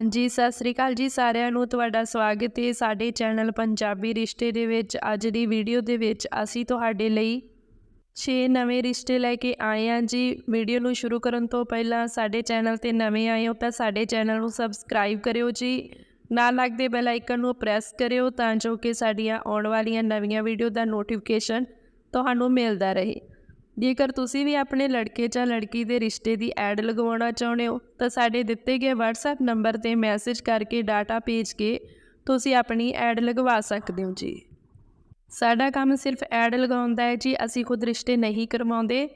ਜੀ, ਸਤਿ ਸ੍ਰੀ ਅਕਾਲ ਜੀ ਸਾਰਿਆਂ ਨੂੰ, ਤੁਹਾਡਾ ਸਵਾਗਤ ਹੈ ਸਾਡੇ ਚੈਨਲ ਪੰਜਾਬੀ ਰਿਸ਼ਤੇ ਦੇ ਵਿੱਚ। ਅੱਜ ਦੀ ਵੀਡੀਓ ਦੇ ਵਿੱਚ ਅਸੀਂ ਤੁਹਾਡੇ ਲਈ 6 ਨਵੇਂ ਰਿਸ਼ਤੇ ਲੈ ਕੇ ਆਏ ਹਾਂ ਜੀ। ਵੀਡੀਓ ਨੂੰ ਸ਼ੁਰੂ ਕਰਨ ਤੋਂ ਪਹਿਲਾਂ ਸਾਡੇ ਚੈਨਲ ਤੇ ਨਵੇਂ ਆਏ ਹੋ ਤਾਂ ਸਾਡੇ ਚੈਨਲ ਨੂੰ ਸਬਸਕ੍ਰਾਈਬ ਕਰਿਓ ਜੀ। ਨਾਲ ਲੱਗਦੇ ਬੈਲ ਆਈਕਨ ਨੂੰ ਪ੍ਰੈਸ ਕਰਿਓ ਤਾਂ ਜੋ ਕਿ ਸਾਡੀਆਂ ਆਉਣ ਵਾਲੀਆਂ ਨਵੀਆਂ ਵੀਡੀਓ ਦਾ ਨੋਟੀਫਿਕੇਸ਼ਨ ਤੁਹਾਨੂੰ ਮਿਲਦਾ ਰਹੇ। ਜੇਕਰ ਤੁਸੀਂ ਵੀ ਆਪਣੇ ਲੜਕੇ ਜਾਂ ਲੜਕੀ ਦੇ ਰਿਸ਼ਤੇ ਦੀ ਐਡ ਲਗਵਾਉਣਾ ਚਾਹੁੰਦੇ ਹੋ, ਤਾਂ ਸਾਡੇ ਦਿੱਤੇ ਗਏ WhatsApp ਨੰਬਰ ਤੇ ਮੈਸੇਜ ਕਰਕੇ ਡਾਟਾ ਭੇਜ ਕੇ ਤੁਸੀਂ ਆਪਣੀ ਐਡ ਲਗਵਾ ਸਕਦੇ ਹੋ ਜੀ। ਸਾਡਾ ਕੰਮ ਸਿਰਫ ਐਡ ਲਗਾਉਂਦਾ ਹੈ ਜੀ, ਅਸੀਂ ਖੁਦ ਰਿਸ਼ਤੇ ਨਹੀਂ ਕਰਵਾਉਂਦੇ।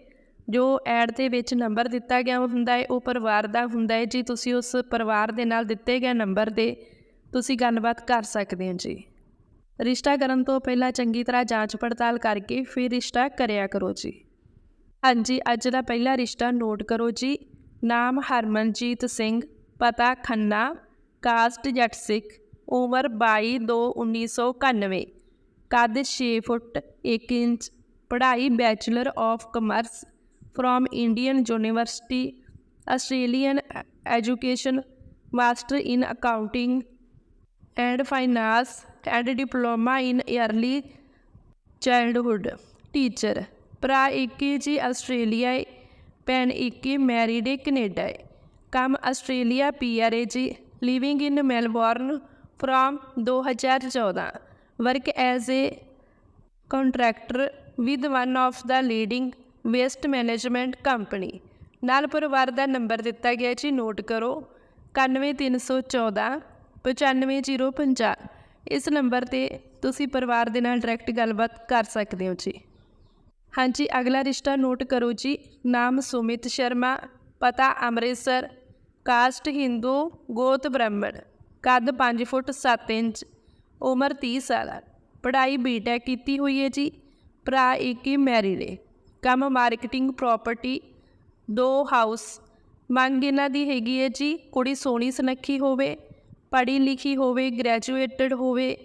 ਜੋ ਐਡ ਦੇ ਵਿੱਚ ਨੰਬਰ ਦਿੱਤਾ ਗਿਆ ਹੁੰਦਾ ਹੈ, ਉਹ ਪਰਿਵਾਰ ਦਾ ਹੁੰਦਾ ਹੈ ਜੀ, ਤੁਸੀਂ ਉਸ ਪਰਿਵਾਰ ਦੇ ਨਾਲ ਦਿੱਤੇ ਗਏ ਨੰਬਰ ਤੇ ਤੁਸੀਂ ਗੱਲਬਾਤ ਕਰ ਸਕਦੇ ਹੋ ਜੀ। ਰਿਸ਼ਤਾ ਕਰਨ ਤੋਂ ਪਹਿਲਾਂ ਚੰਗੀ ਤਰ੍ਹਾਂ ਜਾਂਚ ਪੜਤਾਲ ਕਰਕੇ ਫਿਰ ਰਿਸ਼ਤਾ ਕਰਿਆ ਕਰੋ ਜੀ। ਹਾਂਜੀ, ਅੱਜ ਦਾ ਪਹਿਲਾ ਰਿਸ਼ਤਾ ਨੋਟ ਕਰੋ ਜੀ। ਨਾਮ ਹਰਮਨਜੀਤ ਸਿੰਘ, ਪਤਾ ਖੰਨਾ, ਕਾਸਟ ਜੱਟ ਸਿੱਖ, ਉਮਰ 22 2 1991 ਕੱਦ 6 ਫੁੱਟ 1 ਇੰਚ, ਪੜ੍ਹਾਈ bachelor of commerce from Indian university, Australian education, master in accounting and finance and diploma in early childhood, teacher. ਭਰਾ ਇੱਕ ਜੀ ਆਸਟ੍ਰੇਲੀਆ ਏ, ਭੈਣ ਇੱਕ ਹੀ ਮੈਰਿਡ ਏ ਕੈਨੇਡਾ ਏ। ਕੰਮ ਆਸਟ੍ਰੇਲੀਆ ਪੀਆਰ ਏ ਜੀ, living in Melbourne from 2014 work as a contractor with one of the leading waste management company. ਨਾਲ ਪਰਿਵਾਰ ਦਾ ਨੰਬਰ ਦਿੱਤਾ ਗਿਆ ਜੀ, ਨੋਟ ਕਰੋ। 91314 95050 ਇਸ ਨੰਬਰ ਤੇ ਤੁਸੀਂ ਪਰਿਵਾਰ ਦੇ ਨਾਲ ਡਾਇਰੈਕਟ ਗੱਲਬਾਤ ਕਰ ਸਕਦੇ ਹੋ ਜੀ। ਹਾਂਜੀ, ਅਗਲਾ ਰਿਸ਼ਤਾ ਨੋਟ ਕਰੋ ਜੀ। ਨਾਮ ਸੁਮਿਤ ਸ਼ਰਮਾ, ਪਤਾ ਅੰਮ੍ਰਿਤਸਰ। ਕਾਸਟ ਹਿੰਦੂ, ਗੋਤ ਬ੍ਰਾਹਮਣ। ਕੱਦ 5 ਫੁੱਟ 7 ਇੰਚ। ਉਮਰ 30 ਸਾਲ। ਪੜ੍ਹਾਈ ਬੀਟੈਕ ਕੀਤੀ ਹੋਈ ਹੈ ਜੀ। ਭਰਾ ਇੱਕ ਹੀ ਮੈਰਿਡ ਹੈ। ਕੰਮ ਮਾਰਕੀਟਿੰਗ ਪ੍ਰਾਪਰਟੀ ਦੋ ਹਾਊਸ ਮੰਗ ਇਹਨਾਂ ਦੀ ਹੈਗੀ ਹੈ ਜੀ, ਕੁੜੀ ਸੋਹਣੀ ਸੁਨੱਖੀ ਹੋਵੇ, ਪੜ੍ਹੀ ਲਿਖੀ ਹੋਵੇ ਗ੍ਰੈਜੂਏਟਡ ਹੋਵੇ।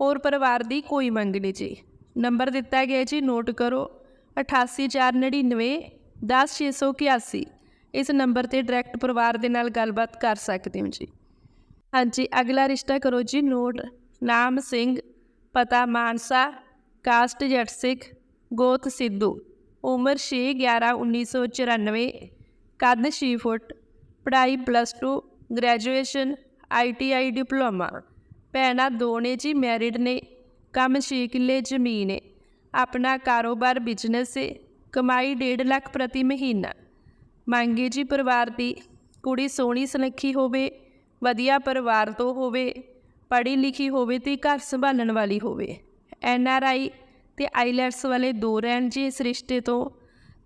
ਔਰ ਪਰਿਵਾਰ ਦੀ ਕੋਈ ਮੰਗ ਨਹੀਂ ਜੀ। ਨੰਬਰ ਦਿੱਤਾ ਗਿਆ ਜੀ, ਨੋਟ ਕਰੋ। 88499 10681 ਇਸ ਨੰਬਰ ਤੇ ਡਾਇਰੈਕਟ ਪਰਿਵਾਰ ਦੇ ਨਾਲ ਗੱਲਬਾਤ ਕਰ ਸਕਦੇ ਹੋ ਜੀ। ਹਾਂਜੀ, ਅਗਲਾ ਰਿਸ਼ਤਾ ਕਰੋ ਜੀ ਨੋਟ ਨਾਮ ਸਿੰਘ, ਪਤਾ ਮਾਨਸਾ, ਕਾਸਟ ਜੱਟ ਸਿੱਖ, ਗੋਤ ਸਿੱਧੂ। ਉਮਰ 6 11 1994 ਕੱਦ 6 ਫੁੱਟ, ਪੜ੍ਹਾਈ ਪਲੱਸ 2 ਗ੍ਰੈਜੂਏਸ਼ਨ ਆਈਟੀਆਈ ਡਿਪਲੋਮਾ। ਭੈਣਾਂ ਦੋ ਨੇ ਜੀ ਮੈਰਿਡ ਨੇ, ਕੰਮ 6 ਕਿੱਲੇ, ਜ਼ਮੀਨ ਹੈ ਆਪਣਾ ਕਾਰੋਬਾਰ ਬਿਜ਼ਨਸ ਹੈ ਕਮਾਈ 1.5 ਲੱਖ ਪ੍ਰਤੀ ਮਹੀਨਾ। ਮੰਗੇ ਜੀ ਪਰਿਵਾਰ ਦੀ, ਕੁੜੀ ਸੋਹਣੀ ਸੁਨੱਖੀ ਹੋਵੇ, ਵਧੀਆ ਪਰਿਵਾਰ ਤੋਂ ਹੋਵੇ, ਪੜ੍ਹੀ ਲਿਖੀ ਹੋਵੇ ਤੇ ਘਰ ਸੰਭਾਲਣ ਵਾਲੀ ਹੋਵੇ। ਐਨ ਆਰ ਆਈ ਤੇ ਆਈਲੈਟਸ ਵਾਲੇ ਦੋ ਰਹਿਣ ਜੀ ਇਸ ਰਿਸ਼ਤੇ ਤੋਂ।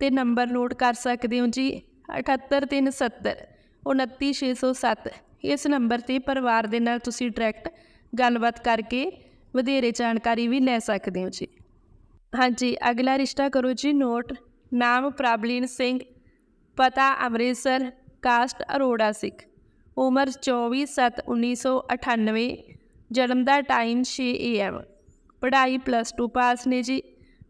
ਤੇ ਨੰਬਰ ਨੋਟ ਕਰ ਸਕਦੇ ਹੋ ਜੀ 78370 29607 ਇਸ ਨੰਬਰ ਤੇ ਪਰਿਵਾਰ ਦੇ ਨਾਲ ਤੁਸੀਂ ਡਾਇਰੈਕਟ ਗੱਲਬਾਤ ਕਰਕੇ ਵਧੇਰੇ ਜਾਣਕਾਰੀ ਵੀ ਲੈ ਸਕਦੇ ਹੋ ਜੀ। ਹਾਂਜੀ, ਅਗਲਾ ਰਿਸ਼ਤਾ ਕਰੋ ਜੀ ਨੋਟ। ਨਾਮ ਪ੍ਰਬਲੀਨ ਸਿੰਘ, ਪਤਾ ਅੰਮ੍ਰਿਤਸਰ, ਕਾਸਟ ਅਰੋੜਾ ਸਿੱਖ। ਉਮਰ 24/7/1998 ਜਨਮ ਦਾ ਟਾਈਮ 6 AM ਪੜ੍ਹਾਈ ਪਲੱਸ 2 ਪਾਸ ਨੇ ਜੀ।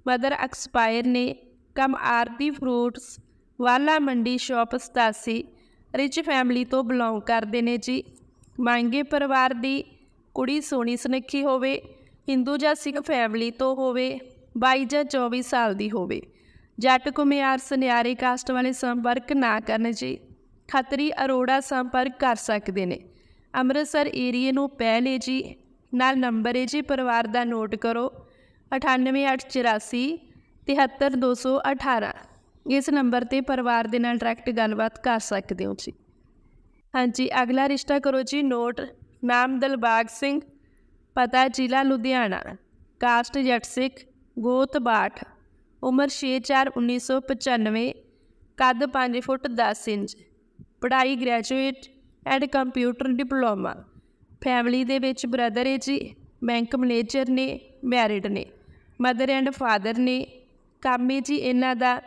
ਮਦਰ ਐਕਸਪਾਇਰ ਨੇ, ਕਮ ਆਰਤੀ ਫਰੂਟਸ, ਵਾਲਾ ਮੰਡੀ ਸ਼ਾਪ 87 ਰਿਚ ਫੈਮਿਲੀ ਤੋਂ ਬਿਲੋਂਗ ਕਰਦੇ ਨੇ ਜੀ। ਮੰਗੇ ਪਰਿਵਾਰ ਦੀ ਕੁੜੀ ਸੋਹਣੀ ਸੁਨੱਖੀ ਹੋਵੇ, ਹਿੰਦੂ ਜਾਂ ਸਿੱਖ ਫੈਮਿਲੀ ਤੋਂ ਹੋਵੇ 22 ਜਾਂ 24 ਸਾਲ ਦੀ ਹੋਵੇ। ਜੱਟ ਕੁਮਿਆਰ ਸੁਨਿਆਰੇ ਕਾਸਟ ਵਾਲੇ ਸੰਪਰਕ ਨਾ ਕਰਨ ਜੀ, ਖੱਤਰੀ ਅਰੋੜਾ ਸੰਪਰਕ ਕਰ ਸਕਦੇ ਨੇ। ਅੰਮ੍ਰਿਤਸਰ ਏਰੀਏ ਨੂੰ ਪਹਿਲੇ ਜੀ, ਨਾਲ ਨੰਬਰ ਹੈ ਜੀ, ਪਰਿਵਾਰ ਦਾ ਨੋਟ ਕਰੋ 98884 73218 ਇਸ ਨੰਬਰ ਤੇ ਪਰਿਵਾਰ ਦੇ ਨਾਲ ਡਾਇਰੈਕਟ ਗੱਲਬਾਤ ਕਰ ਸਕਦੇ ਹੋ ਜੀ। ਹਾਂਜੀ, ਅਗਲਾ ਰਿਸ਼ਤਾ ਕਰੋ ਜੀ, ਨੋਟ, ਨਾਮ ਦਿਲਬਾਗ ਸਿੰਘ, ਪਤਾ ਜ਼ਿਲ੍ਹਾ ਲੁਧਿਆਣਾ। ਕਾਸਟ ਜੱਟ ਸਿੱਖ ਗੋਤ ਬਾਠ ਉਮਰ 6/4/1995 ਕੱਦ 5 ਫੁੱਟ 10 ਇੰਚ, ਪੜ੍ਹਾਈ graduate and computer diploma family ਦੇ ਵਿੱਚ ਬ੍ਰਦਰ ਹੈ ਜੀ ਬੈਂਕ ਮੈਨੇਜਰ ਨੇ ਮੈਰਿਡ ਨੇ ਮਦਰ ਐਂਡ ਫਾਦਰ ਨੇ, ਕੰਮ ਹੈ ਜੀ ਇਹਨਾਂ ਦਾ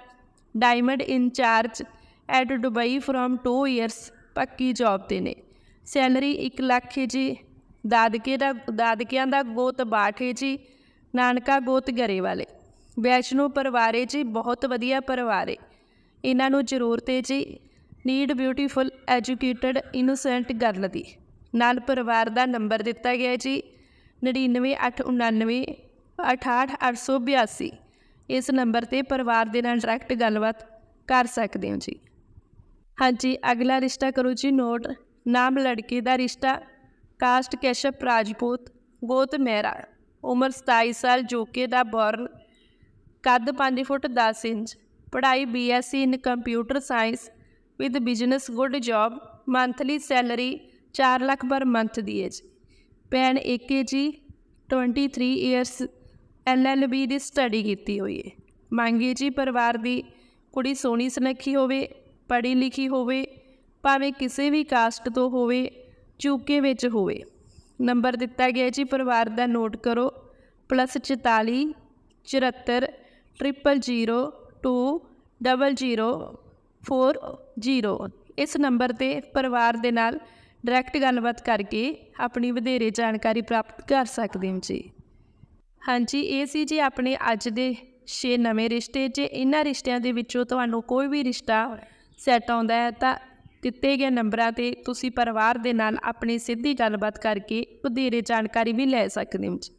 diamond in charge at Dubai from 2 years ਪੱਕੀ ਜੌਬ ਤੇ ਨੇ ਸੈਲਰੀ 1 ਲੱਖ ਹੈ ਜੀ, ਦਾਦਕੇ ਦਾ, ਦਾਦਕਿਆਂ ਦਾ ਗੋਤ ਬਾਠ ਹੈ ਜੀ ਨਾਨਕਾ ਗੋਤ ਗਰੇ ਵਾਲੇ। ਵੈਸ਼ਨੋ ਪਰਿਵਾਰ ਹੈ ਜੀ, ਬਹੁਤ ਵਧੀਆ ਪਰਿਵਾਰ। ਹੈ ਇਹਨਾਂ ਨੂੰ ਜ਼ਰੂਰਤ ਹੈ ਜੀ, need beautiful, educated, innocent girl ਦੀ। ਨਾਲ ਪਰਿਵਾਰ ਦਾ ਨੰਬਰ ਦਿੱਤਾ ਗਿਆ ਹੈ ਜੀ 99899 68882 ਇਸ ਨੰਬਰ ਤੇ ਪਰਿਵਾਰ ਦੇ ਨਾਲ ਡਾਇਰੈਕਟ ਗੱਲਬਾਤ ਕਰ ਸਕਦੇ ਹੋ ਜੀ। ਹਾਂਜੀ, ਅਗਲਾ ਰਿਸ਼ਤਾ ਕਰੋ ਜੀ, ਨੋਟ। ਨਾਮ ਲੜਕੇ ਦਾ ਰਿਸ਼ਤਾ। ਕਾਸਟ ਕੈਸ਼ਪ ਰਾਜਪੂਤ, ਗੋਤ ਮਹਿਰਾ। ਉਮਰ 27 ਸਾਲ, ਜੋਕੇ ਦਾ ਬੌਰਨ, ਕੱਦ 5 ਫੁੱਟ 10 ਇੰਚ, ਪੜ੍ਹਾਈ BSc in computer science with business good job, monthly salary 4 lakh per month ਦੀ ਹੈ ਜੀ ਭੈਣ ਏਕੇ ਜੀ 23 ਇਅਰਸ ਐਲਐਲਬੀ ਦੀ ਸਟੱਡੀ ਕੀਤੀ ਹੋਈ ਹੈ ਮੰਗੀ ਜੀ ਪਰਿਵਾਰ ਦੀ ਕੁੜੀ ਸੋਹਣੀ ਸੁਨੱਖੀ ਹੋਵੇ, ਪੜ੍ਹੀ ਲਿਖੀ ਹੋਵੇ, ਭਾਵੇਂ ਕਿਸੇ ਵੀ ਕਾਸਟ ਤੋਂ ਹੋਵੇ, ਚੂਕੇ ਵਿੱਚ ਹੋਵੇ। ਨੰਬਰ ਦਿੱਤਾ ਗਿਆ ਜੀ, ਪਰਿਵਾਰ ਦਾ ਨੋਟ ਕਰੋ। Plus 44 74 triple zero, two, double zero, four zero. ਇਸ ਨੰਬਰ ਤੇ ਪਰਿਵਾਰ ਦੇ ਨਾਲ ਡਾਇਰੈਕਟ ਗੱਲਬਾਤ ਕਰਕੇ ਆਪਣੀ ਵਧੇਰੇ ਜਾਣਕਾਰੀ ਪ੍ਰਾਪਤ ਕਰ ਸਕਦੇ ਹੋ ਜੀ। ਹਾਂਜੀ, ਇਹ ਸੀ ਜੀ ਆਪਣੇ ਅੱਜ ਦੇ 6 ਨਵੇਂ ਰਿਸ਼ਤੇ। ਜੇ ਇਹਨਾਂ ਰਿਸ਼ਤਿਆਂ ਦੇ ਵਿੱਚੋਂ ਤੁਹਾਨੂੰ ਕੋਈ ਵੀ ਰਿਸ਼ਤਾ ਸੈੱਟ ਆਉਂਦਾ ਹੈ ਤਾਂ ਦਿੱਤੇ ਗਏ ਨੰਬਰਾਂ ਤੇ ਤੁਸੀਂ ਪਰਿਵਾਰ ਦੇ ਨਾਲ ਆਪਣੀ ਸਿੱਧੀ ਗੱਲਬਾਤ ਕਰਕੇ ਵਧੇਰੇ ਜਾਣਕਾਰੀ ਵੀ ਲੈ ਸਕਦੇ ਹੋ ਜੀ।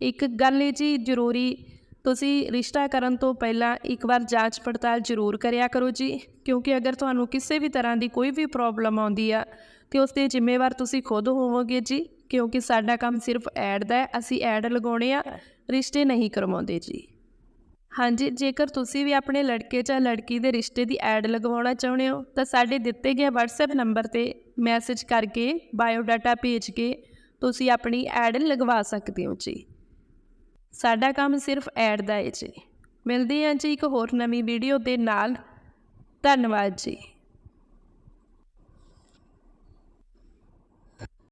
ਇੱਕ ਗੱਲ ਹੈ ਜੀ ਜ਼ਰੂਰੀ ਤੁਸੀਂ ਰਿਸ਼ਤਾ ਕਰਨ ਤੋਂ ਪਹਿਲਾਂ ਇੱਕ ਵਾਰ ਜਾਂਚ ਪੜਤਾਲ ਜ਼ਰੂਰ ਕਰਿਆ ਕਰੋ ਜੀ ਕਿਉਂਕਿ ਅਗਰ ਤੁਹਾਨੂੰ ਕਿਸੇ ਵੀ ਤਰ੍ਹਾਂ ਦੀ ਕੋਈ ਵੀ ਪ੍ਰੋਬਲਮ ਆਉਂਦੀ ਆ ਤੇ ਉਸ ਦੇ ਜ਼ਿੰਮੇਵਾਰ ਤੁਸੀਂ ਖੁਦ ਹੋਵੋਗੇ ਜੀ ਕਿਉਂਕਿ ਸਾਡਾ ਕੰਮ ਸਿਰਫ ਐਡ ਦਾ ਹੈ ਅਸੀਂ ਐਡ ਲਗਾਉਣੇ ਆ ਰਿਸ਼ਤੇ ਨਹੀਂ ਕਰਵਾਉਂਦੇ ਜੀ। ਹਾਂਜੀ, ਜੇਕਰ ਤੁਸੀਂ ਵੀ ਆਪਣੇ ਲੜਕੇ ਜਾਂ ਲੜਕੀ ਦੇ ਰਿਸ਼ਤੇ ਦੀ ਐਡ ਲਗਵਾਉਣਾ ਚਾਹੁੰਦੇ ਹੋ, ਤਾਂ ਸਾਡੇ ਦਿੱਤੇ ਗਏ WhatsApp ਨੰਬਰ ਤੇ ਮੈਸੇਜ ਕਰਕੇ ਬਾਇਓਡਾਟਾ ਭੇਜ ਕੇ ਤੁਸੀਂ ਆਪਣੀ ਐਡ ਲਗਵਾ ਸਕਦੇ ਹੋ ਜੀ। ਸਾਡਾ ਕੰਮ ਸਿਰਫ ਐਡ ਦਾ ਹੈ ਜੀ। ਮਿਲਦੇ ਹਾਂ ਜੀ ਇੱਕ ਹੋਰ ਨਵੀਂ ਵੀਡੀਓ ਦੇ ਨਾਲ। ਧੰਨਵਾਦ ਜੀ।